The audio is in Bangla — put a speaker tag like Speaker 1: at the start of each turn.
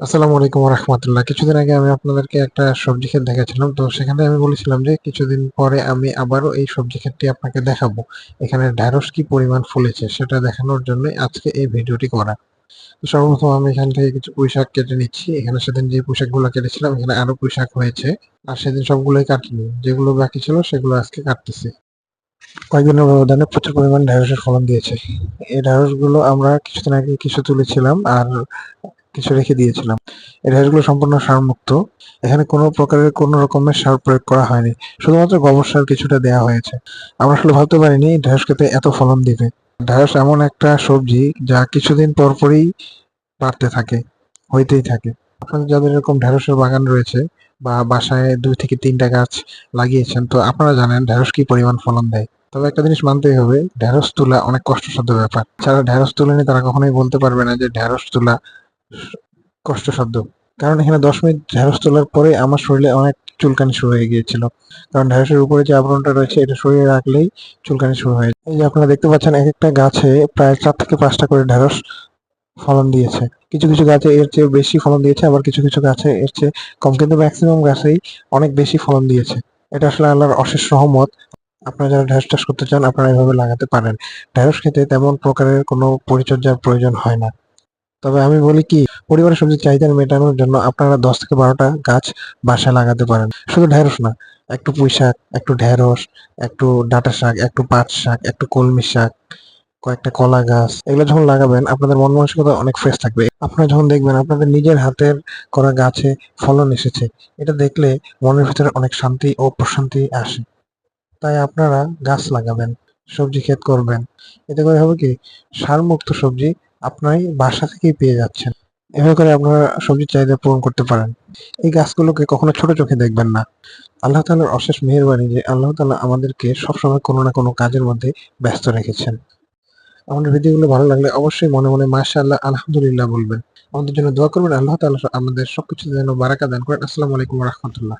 Speaker 1: আসসালামু আলাইকুম রহমতুল্লাহ কিছুদিন আগে আমি আপনাদেরকে একটা সবজি ক্ষেত দেখাচ্ছিলাম। তো সেখানে আমি বলেছিলাম যে কিছুদিন পরে আমি আবারও এই সবজি ক্ষেতটি আপনাকে দেখাবো। এখানে ঢ্যাঁড়স কি পরিমাণ ফুলেছে সেটা দেখানোর জন্য আজকে এই ভিডিওটি করা। সর্বপ্রথম আমি এখান থেকে কিছু পুঁই শাক কেটে নিচ্ছি। এখানে সেদিন যে পুঁই শাকগুলো কেটেছিলাম, এখানে আরও পুঁই শাক হয়েছে। আর সেদিন সবগুলোই কাটিনি। যেগুলো বাকি ছিল সেগুলো আজকে কাটতেছি। কয়েকদিনের ব্যবধানে প্রচুর পরিমাণ ঢ্যাঁড়সের ফলন দিয়েছে। এই ঢেঁড়সগুলো আমরা কিছুদিন আগে কিছু তুলেছিলাম। আর কিছু রেখে দিয়েছিলাম। এই ঢেঁড়সগুলো সম্পূর্ণ সারমুক্ত। এখানে কোনো প্রকারের কোনো রকমের সার প্রয়োগ করা হয়নি। শুধুমাত্র গোবর সার কিছুটা দেওয়া হয়েছে। আমরা আসলে ভাবতে পারিনি ঢেঁড়স খেতে এত ফলন দিবে। ঢেঁড়স এমন একটা সবজি যা কিছুদিন পর পরই বাড়তে থাকে, হইতেই থাকে। আপনাদের যাদের এরকম ঢেঁড়সের বাগান রয়েছে বা বাসায় দুই থেকে তিনটা গাছ লাগিয়েছেন, তো আপনারা জানেন ঢেঁড়স কি পরিমাণ ফলন দেয়। তবে একটা জিনিস মানতেই হবে, ঢেঁড়স তোলা অনেক কষ্টসাধ্য ব্যাপার। যারা ঢেঁড়স তুলেনি তারা কখনোই বলতে পারবে না যে ঢেঁড়স তোলা কষ্টসাধ্য। কারণ এখানে দশ মিনিট ঢেঁড়স তোলার পরে আমার শরীরে অনেক চুলকানি শুরু হয়ে গিয়েছিল। কারণ ঢেঁড়সের উপরে যে আবরণটা রয়েছে, এটা শরীরে রাখলেই চুলকানি শুরু হয়ে। এই যে আপনারা দেখতে পাচ্ছেন এক একটা গাছে প্রায় চার থেকে পাঁচটা করে ঢেঁড়স ফলন দিয়েছে। কিছু কিছু গাছে এর চেয়ে বেশি ফলন দিয়েছে, আবার কিছু কিছু গাছে এর চেয়ে কম। কিন্তু ম্যাক্সিমাম গাছেই অনেক বেশি ফলন দিয়েছে। এটা আসলে আল্লাহর অশেষ সহমত আপনারা যারা ঢেঁড়স চাষ করতে চান, আপনারা এভাবে লাগাতে পারেন। ঢেঁড়স খেতে তেমন প্রকারের কোনো পরিচর্যার প্রয়োজন হয় না। তবে আমি বলি কি, পরিবারের সবজির চাহিদা মেটানোর জন্য আপনারা দশ থেকে বারোটা গাছ বাসায় লাগাতে পারেন। শুধু ঢেঁড়স না, একটু পুঁই শাক, একটু ঢেঁড়স, একটু ডাঁটা শাক, একটু পাট শাক, একটু কলমি শাক, কয়েকটা কলা গাছ, এগুলো যখন লাগাবেন আপনাদের মন মানসিকতা অনেক ফ্রেশ থাকবে। আপনারা যখন দেখবেন আপনাদের নিজের হাতের করা গাছে ফলন এসেছে, এটা দেখলে মনের ভিতরে অনেক শান্তি ও প্রশান্তি আসে। তাই আপনারা গাছ লাগাবেন, সবজি ক্ষেত করবেন। এতে করে হবে কি, সারমুক্ত সবজি আপনারই বাসা থেকেই পেয়ে যাচ্ছেন। এভাবে করে আপনারা সবজির চাহিদা পূরণ করতে পারেন। এই গাছগুলোকে কখনো ছোট চোখে দেখবেন না। আল্লাহ তাআলার অশেষ মেহেরবানি যে আল্লাহ তাআলা আমাদেরকে সবসময় কোনো না কোনো কাজের মধ্যে ব্যস্ত রেখেছেন। আমাদের ভিডিওগুলো ভালো লাগলে অবশ্যই মনে মনে মাসা আল্লাহ আলহামদুলিল্লাহ বলবেন। আমাদের জন্য দোয়া করবেন। আল্লাহ তাআলা আমাদের সবকিছু যেন বারাকা দান করেন। আসসালামু আলাইকুম রহমতুল্লাহ।